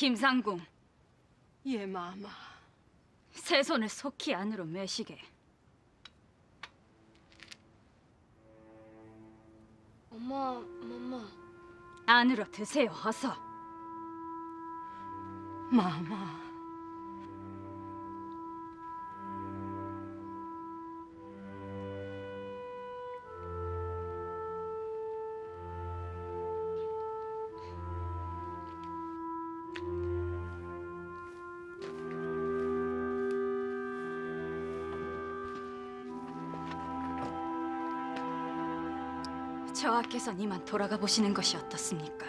김상궁, 예, 마마. 세 손을 속히 안으로 매시게. 엄마, 엄마. 안으로 드세요, 어서. 마마. 저하께선 이만 돌아가 보시는 것이 어떻습니까?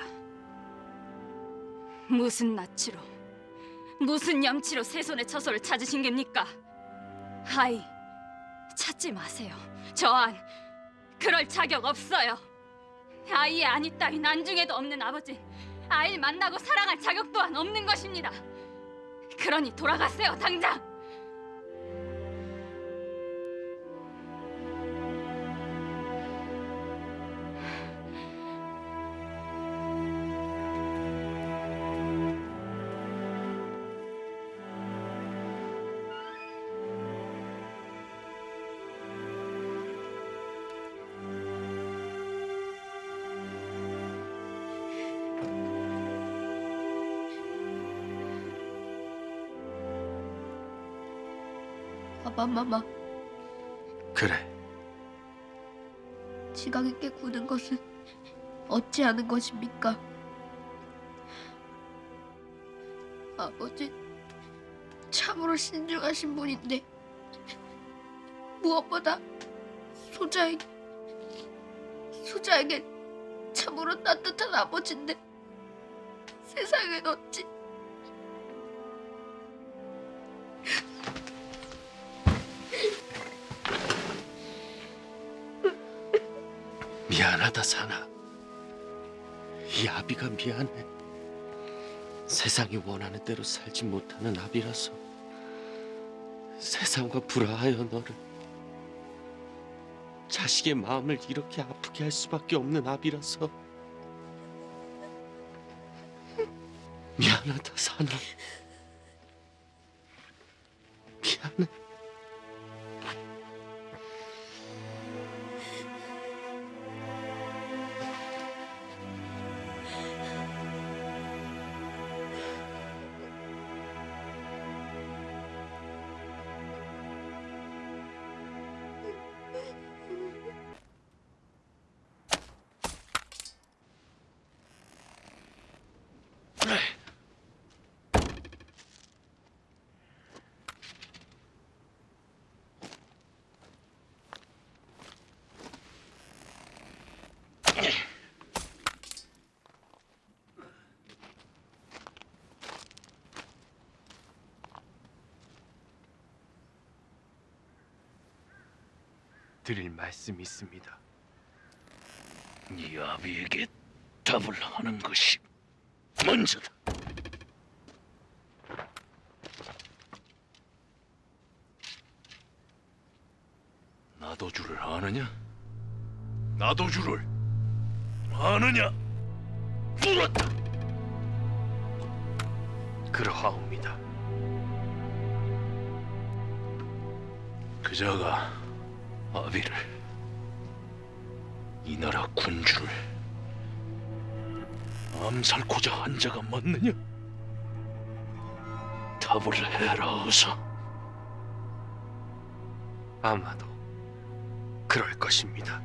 무슨 낯으로, 무슨 염치로 세 손의 처소를 찾으신 겁니까? 아이, 찾지 마세요. 저한 그럴 자격 없어요. 아이의 아니 따윈 안중에도 없는 아버지, 아이를 만나고 사랑할 자격 또한 없는 것입니다. 그러니 돌아가세요, 당장. 아빠, 마마. 그래. 지각 있게 구는 것은 어찌 하는 것입니까? 아버지 참으로 신중하신 분인데 무엇보다 소자에게 소자에게 참으로 따뜻한 아버지인데 세상엔 어찌 미안하다 사나. 이 아비가 미안해. 세상이 원하는 대로 살지 못하는 아비라서 세상과 불화하여 너를 자식의 마음을 이렇게 아프게 할 수밖에 없는 아비라서 미안하다 사나. 미안해. 드릴 말씀이 있습니다. 네 아비에게 답을 하는 것이 먼저다. 나도주를 아느냐? 나도주를 아느냐? 물었다. 그러하옵니다. 그자가 아비를 이 나라 군주를 암살고자 한 자가 맞느냐? 답을 해라 어서. 아마도 그럴 것입니다.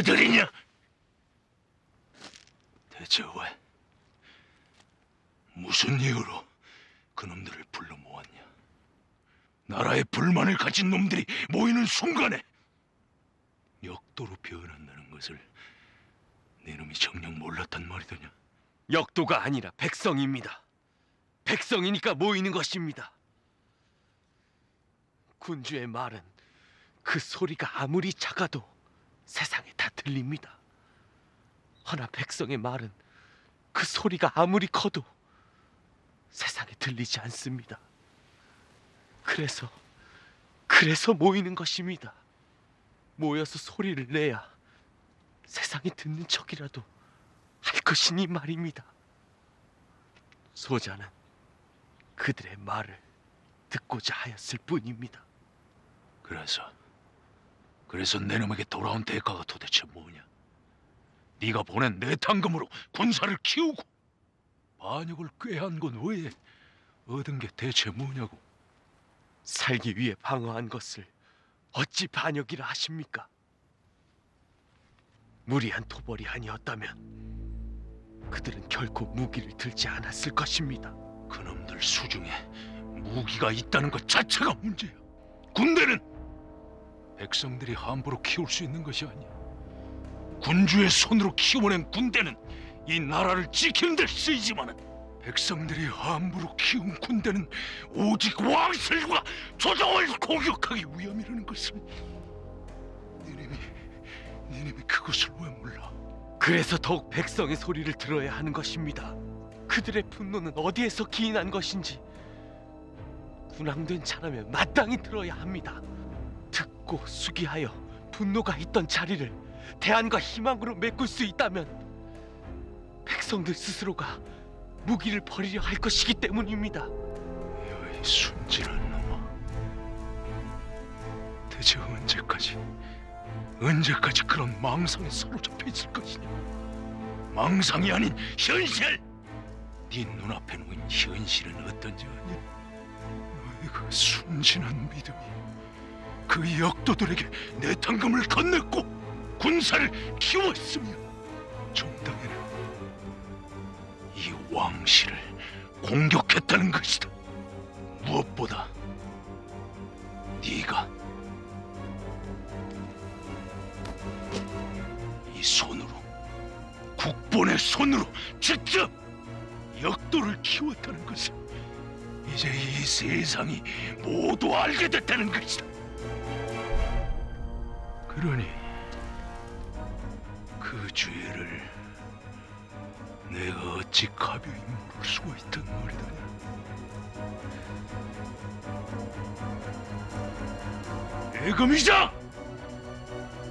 네 아들이냐? 대체 왜? 무슨 이유로 그놈들을 불러 모았냐? 나라에 불만을 가진 놈들이 모이는 순간에 역도로 변한다는 것을 네 놈이 정녕 몰랐단 말이더냐? 역도가 아니라 백성입니다. 백성이니까 모이는 것입니다. 군주의 말은 그 소리가 아무리 작아도 세상에 다 들립니다. 허나 백성의 말은 그 소리가 아무리 커도 세상에 들리지 않습니다. 그래서 그래서 모이는 것입니다. 모여서 소리를 내야 세상이 듣는 척이라도 할 것이니 말입니다. 소자는 그들의 말을 듣고자 하였을 뿐입니다. 그래서 그래서 내 놈에게 돌아온 대가가 도대체 뭐냐? 네가 보낸 내 당금으로 군사를 키우고 반역을 꾀한 건 외에 얻은 게 대체 뭐냐고? 살기 위해 방어한 것을 어찌 반역이라 하십니까? 무리한 토벌이 아니었다면 그들은 결코 무기를 들지 않았을 것입니다. 그놈들 수중에 무기가 있다는 것 자체가 문제야. 군대는 백성들이 함부로 키울 수 있는 것이 아니야. 군주의 손으로 키워낸 군대는 이 나라를 지키는 데 쓰이지만은 백성들이 함부로 키운 군대는 오직 왕실과 조정을 공격하기 위함이라는 것을 니님이 니님이 그것을 왜 몰라? 그래서 더욱 백성의 소리를 들어야 하는 것입니다. 그들의 분노는 어디에서 기인한 것인지 군왕된 자라면 마땅히 들어야 합니다. 듣고 수기하여 분노가 있던 자리를 대안과 희망으로 메꿀 수 있다면 백성들 스스로가 무기를 버리려 할 것이기 때문입니다. 이 순진한 놈아 대체 언제까지 언제까지 그런 망상에 사로잡혀 있을 것이냐? 망상이 아닌 현실! 네 눈앞에 놓인 현실은 어떤지 아냐? 너의 그 순진한 믿음이 그 역도들에게 내 당금을 건넸고 군사를 키웠으며 정당에는 이 왕실을 공격했다는 것이다. 무엇보다 네가 이 손으로 국본의 손으로 직접 역도를 키웠다는 것을 이제 이 세상이 모두 알게 됐다는 것이다. 그러니 그 죄를 내가 어찌 가벼이 물을 수가 있단 말이더냐. 대금이자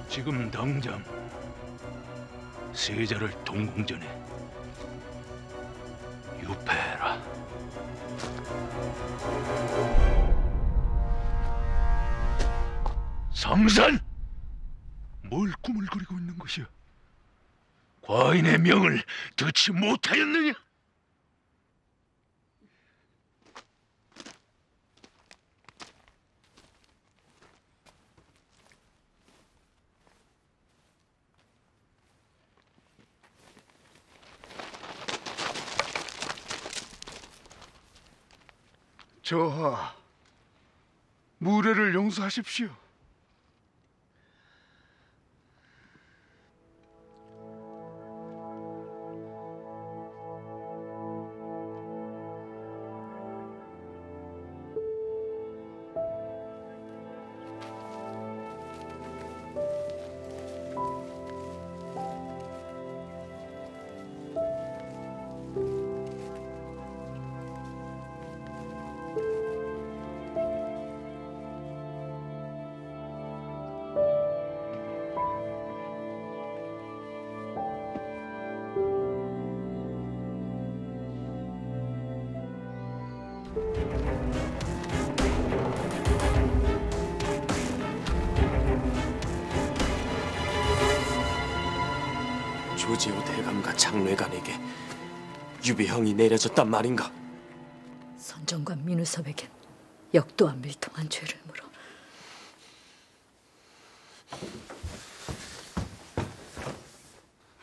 지금 당장 세자를 동궁전에 유폐해라. 상산! 그리고 있는 것이야? 과인의 명을 듣지 못하였느냐? 저하, 무례를 용서하십시오. 조지호 대감과 장례관에게 유배형이 내려졌단 말인가? 선정관 민우섭에겐 역도와 밀통한 죄를 물어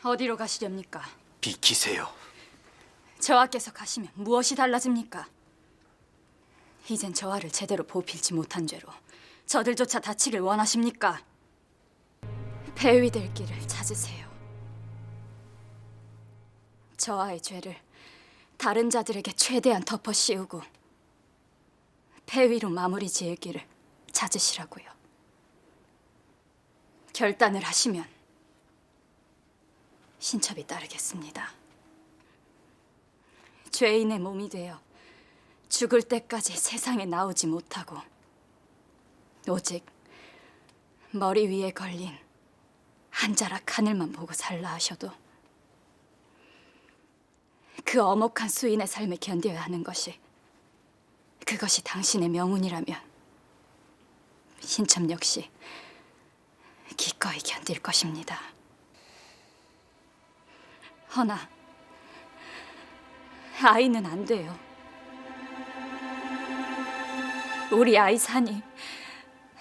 어디로 가시렵니까? 비키세요. 저하께서 가시면 무엇이 달라집니까? 이젠 저하를 제대로 보필지 못한 죄로 저들조차 다치길 원하십니까? 배위 될 길을 찾으세요. 저하의 죄를 다른 자들에게 최대한 덮어 씌우고 폐위로 마무리 지을 길을 찾으시라고요. 결단을 하시면 신첩이 따르겠습니다. 죄인의 몸이 되어 죽을 때까지 세상에 나오지 못하고 오직 머리 위에 걸린 한 자락 하늘만 보고 살라 하셔도 그 엄혹한 수인의 삶을 견뎌야 하는 것이 그것이 당신의 명운이라면 신첩 역시 기꺼이 견딜 것입니다. 허나 아이는 안 돼요. 우리 아이 산이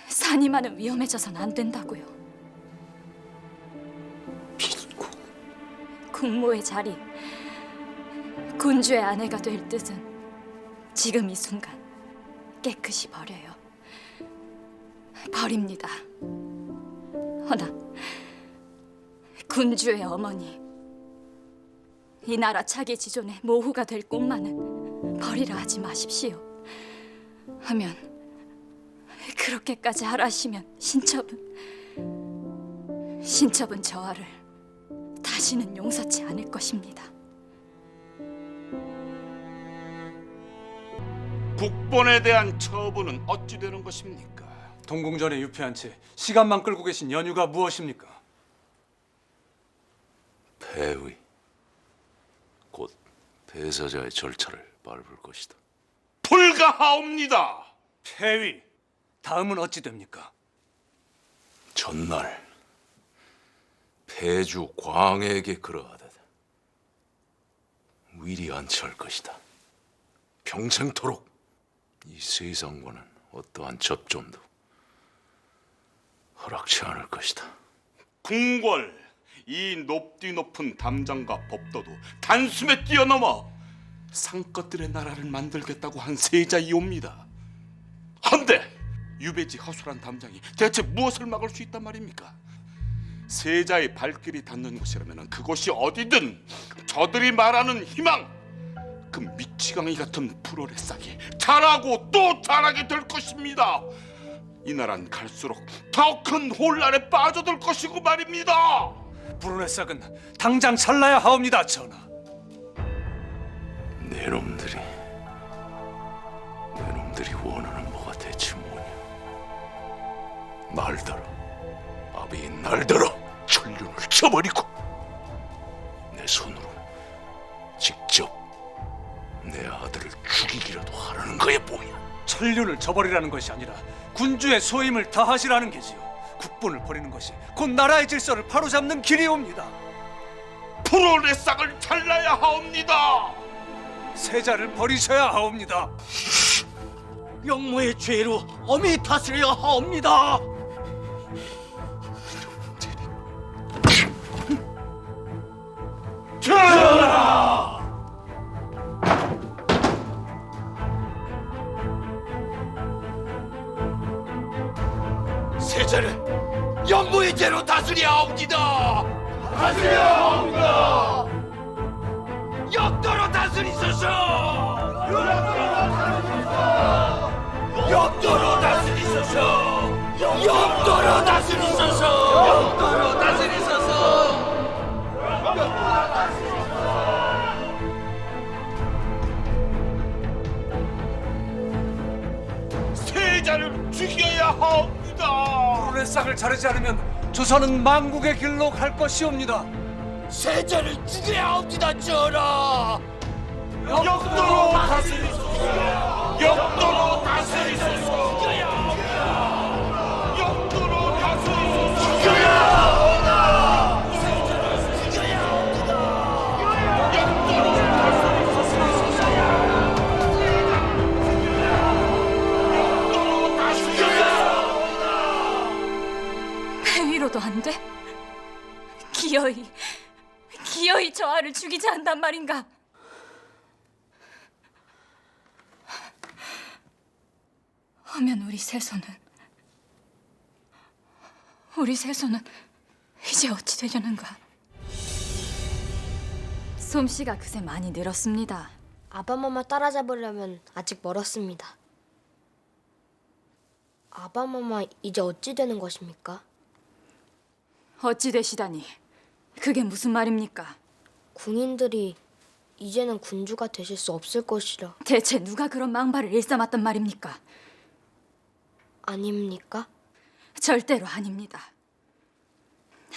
산이만은 위험해져선 안 된다고요. 빈국 국모의 자리, 군주의 아내가 될 뜻은 지금 이 순간 깨끗이 버려요. 버립니다. 허나 군주의 어머니, 이 나라 차기 지존의 모후가 될 꿈만은 버리라 하지 마십시오. 하면 그렇게까지 하라시면 신첩은 신첩은 저하를 다시는 용서치 않을 것입니다. 국본에 대한 처분은 어찌 되는 것입니까? 동궁전에 유폐한 채 시간만 끌고 계신 연유가 무엇입니까? 폐위 곧 폐사자의 절차를 밟을 것이다. 불가하옵니다. 폐위. 다음은 어찌 됩니까? 전날 폐주 광에게 그러하다. 위리 안치할 것이다. 평생토록 이 세상과는 어떠한 접점도 허락치 않을 것이다. 궁궐 이 높디 높은 담장과 법도도 단숨에 뛰어넘어 상것들의 나라를 만들겠다고 한 세자이옵니다. 한데 유배지 허술한 담장이 대체 무엇을 막을 수 있단 말입니까? 세자의 발길이 닿는 곳이라면 그곳이 어디든 저들이 말하는 희망 그 미치광이 같은 불월의 싹이 자라고 또 자라게 될 것입니다. 이 나라는 갈수록 더 큰 혼란에 빠져들 것이고 말입니다. 불운의 싹은 당장 잘라야 하옵니다, 전하. 내 놈들이 내 놈들이 원하는 뭐가 대체 뭐냐? 날더러 아비 날더러 천륜을 쳐버리고 내 손으로 직접 내 아들을 죽이기라도 하라는 거야 뭐야? 천륜을 저버리라는 것이 아니라 군주의 소임을 다하시라는 게지요. 국본을 버리는 것이 곧 나라의 질서를 바로잡는 길이옵니다. 불월의 싹을 잘라야 하옵니다. 세자를 버리셔야 하옵니다. 영모의 죄로 엄히 다스려야 하옵니다. 세자를 영모의 죄로 다스려야 하옵니다. 다스려야 하옵니다. 역도 로 다스리 소서. 역도로 다스리 소서. 역도로 다스리 소서. 역도로 다스리 소서. 세자를 죽여야 하옵니다. 불운의 싹을 자르지 않으면 조선은 망국의 길로 갈 것이옵니다. 세자를 죽여야 합니다, 전하. 역도로 다스리소서. 역도로 다스리소서. 폐위로도 안 돼? 기어이 기어이 저하를 죽이지 않단 말인가? 그러면 우리 세손은 우리 세손은 이제 어찌 되려는가? 솜씨가 그새 많이 늘었습니다. 아바마마 따라잡으려면 아직 멀었습니다. 아바마마 이제 어찌 되는 것입니까? 어찌 되시다니? 그게 무슨 말입니까? 군인들이 이제는 군주가 되실 수 없을 것이라 대체 누가 그런 망발을 일삼았단 말입니까? 아닙니까? 절대로 아닙니다.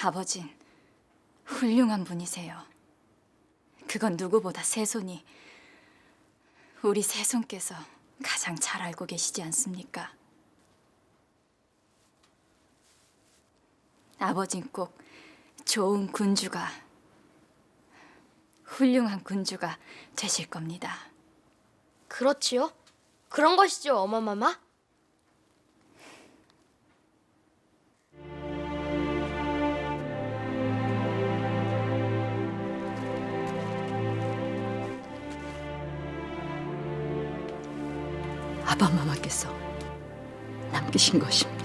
아버진 훌륭한 분이세요. 그건 누구보다 세손이 우리 세손께서 가장 잘 알고 계시지 않습니까? 아버진 꼭 좋은 군주가 훌륭한 군주가 되실 겁니다. 그렇지요? 그런 것이죠, 어마마마? 아바마마께서 남기신 것입니다.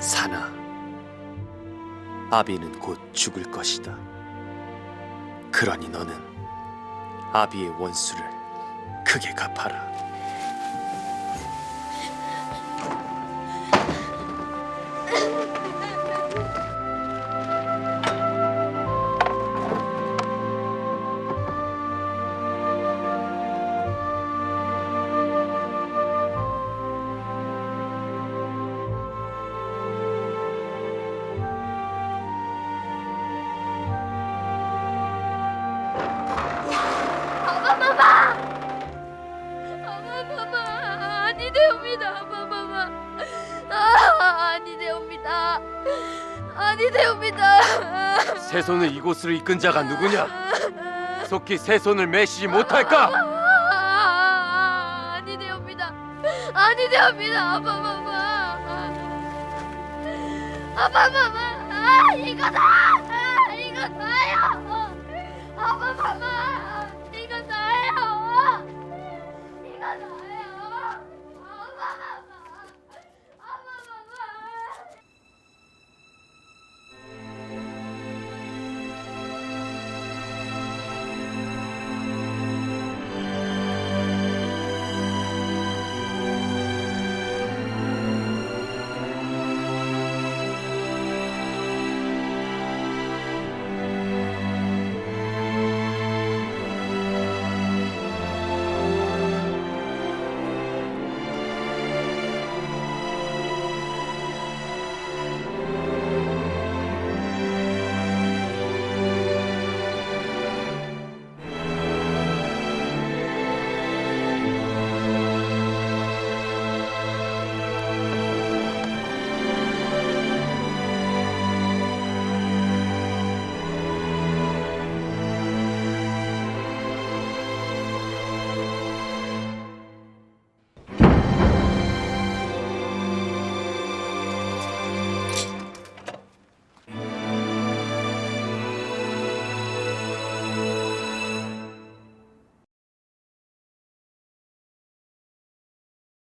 사나 아비는 곧 죽을 것이다. 그러니 너는 아비의 원수를 크게 갚아라. 아니 되옵니다. 세 손을 이곳으로 이끈 자가 누구냐? 속히 세 손을 매시지 못할까? 아, 아니되옵니다. 아니 되옵니다. 아바마마 아바마마 아 이거다